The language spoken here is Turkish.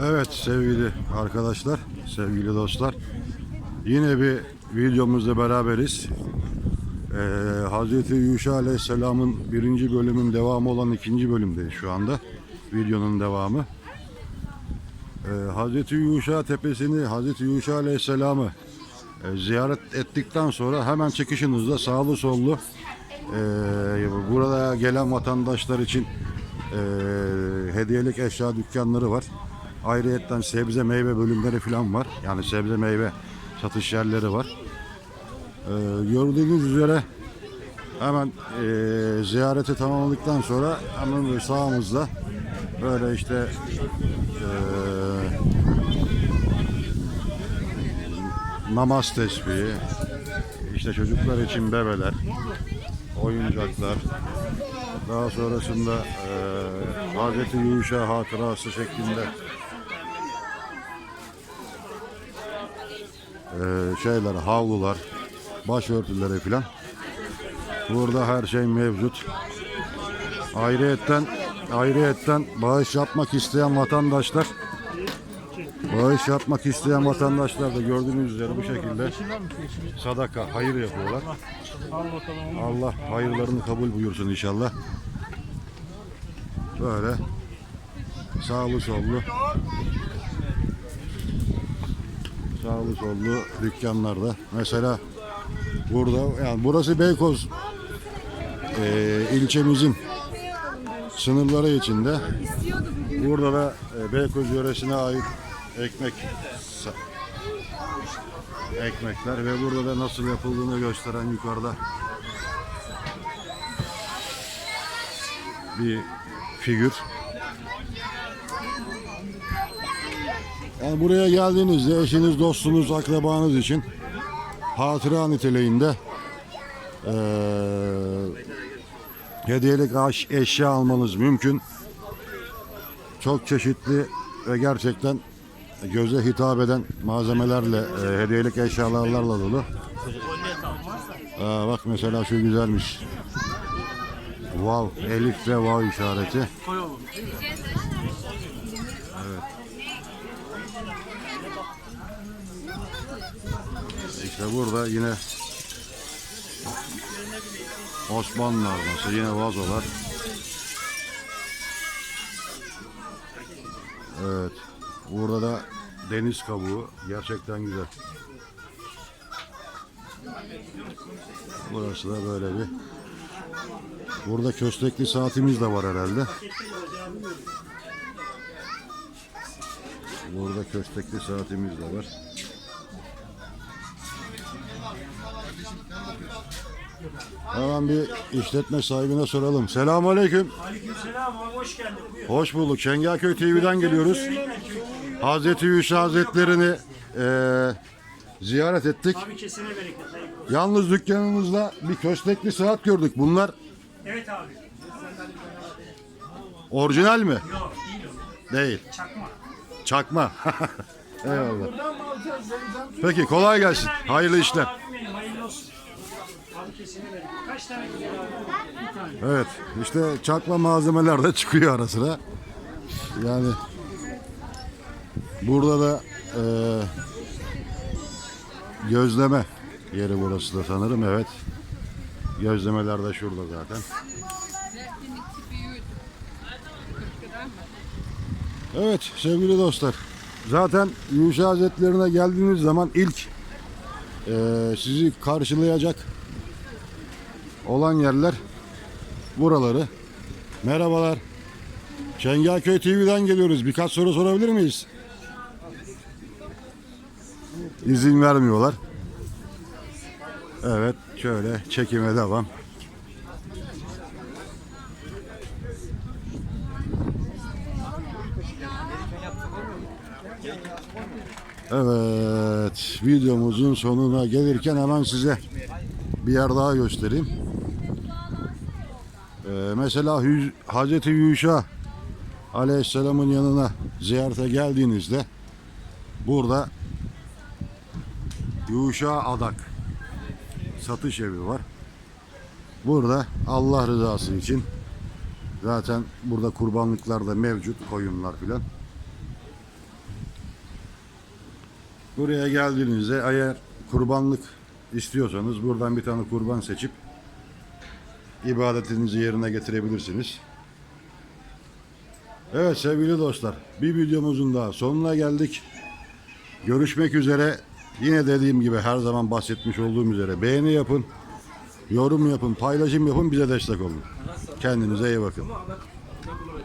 Evet sevgili arkadaşlar, sevgili dostlar. Yine bir videomuzda beraberiz. Ee, Hazreti Yuşa Aleyhisselam'ın birinci bölümün devamı olan ikinci bölümdeyiz şu anda. Videonun devamı. Ee, Hazreti Yuşa tepesini, Hazreti Yuşa Aleyhisselam'ı e, ziyaret ettikten sonra hemen çıkışınızda sağlı sollu e, burada gelen vatandaşlar için e, hediyelik eşya dükkanları var. Ayrıyetten sebze meyve bölümleri falan var. Yani sebze meyve satış yerleri var. E, gördüğünüz üzere hemen e, ziyareti tamamladıktan sonra hemen sağımızda böyle işte e, namaz tesbihi, işte çocuklar için bebeler, oyuncaklar, daha sonrasında e, Hazreti Yuşa hatırası şeklinde e, şeyler, havlular, başörtüleri filan. Burada her şey mevcut. Ayrıyetten ayrıyetten bağış yapmak isteyen vatandaşlar Bağış yapmak isteyen vatandaşlar da gördüğünüz üzere bu şekilde sadaka, hayır yapıyorlar. Allah hayırlarını kabul buyursun inşallah. Böyle sağlı sollu sağlı sollu dükkanlarda. Mesela burada yani burası Beykoz eee, ilçemizin sınırları içinde. Burada da e, Beykoz yöresine ait ekmek ekmekler ve burada da nasıl yapıldığını gösteren yukarıda bir figür. Yani buraya geldiğinizde eşiniz, dostunuz, akrabanız için hatıra niteliğinde eee hediyelik eşya almanız mümkün. Çok çeşitli ve gerçekten göze hitap eden malzemelerle, e, hediyelik eşyalarla dolu. Aa, bak mesela şu güzelmiş. Wow, elif ve wow işareti. İşte burada yine Osmanlı arması, yine vazolar. Evet. Burada da deniz kabuğu. Gerçekten güzel. Burası da böyle bir. Burada köstekli saatimiz de var herhalde. Burada köstekli saatimiz de var. Hemen bir işletme sahibine soralım. Selamun Aleyküm. Aleykümselam abi hoş geldin. Buyur. Hoş bulduk. Şengelköy TV'den geliyoruz. Hazreti Yuşa Hazretlerini eee, ziyaret ettik. Abi kesene bereket. Yalnız dükkanınızda bir köstekli saat gördük. Bunlar Evet abi. orijinal mi? Yok değil o. Değil. Çakma. Çakma. Eyvallah. Peki kolay gelsin. Hayırlı işler. Abim benim hayırlı olsun. Abi kesene bereket. Kaç tane gidiyor abi? Bir tane. Evet. işte çakma malzemeler de çıkıyor ara sıra. Yani burada da eee, gözleme yeri burası da sanırım. Evet. Gözlemeler de şurada zaten. Evet sevgili dostlar. Zaten Yuşa Hazretlerine geldiğiniz zaman ilk eee, sizi karşılayacak olan yerler buraları. Merhabalar. Çengelköy TV'den geliyoruz. Birkaç soru sorabilir miyiz? İzin vermiyorlar. Evet, şöyle çekime devam. Evet, videomuzun sonuna gelirken hemen size bir yer daha göstereyim. Ee, mesela Hü- Hazreti Yuşa Aleyhisselam'ın yanına ziyarete geldiğinizde burada Yuşa Adak satış evi var. Burada Allah rızası için zaten burada kurbanlıklar da mevcut koyunlar filan. Buraya geldiğinizde eğer kurbanlık istiyorsanız buradan bir tane kurban seçip ibadetinizi yerine getirebilirsiniz. Evet sevgili dostlar bir videomuzun daha sonuna geldik. Görüşmek üzere. Yine dediğim gibi her zaman bahsetmiş olduğum üzere beğeni yapın, yorum yapın, paylaşım yapın bize destek olun. Kendinize iyi bakın.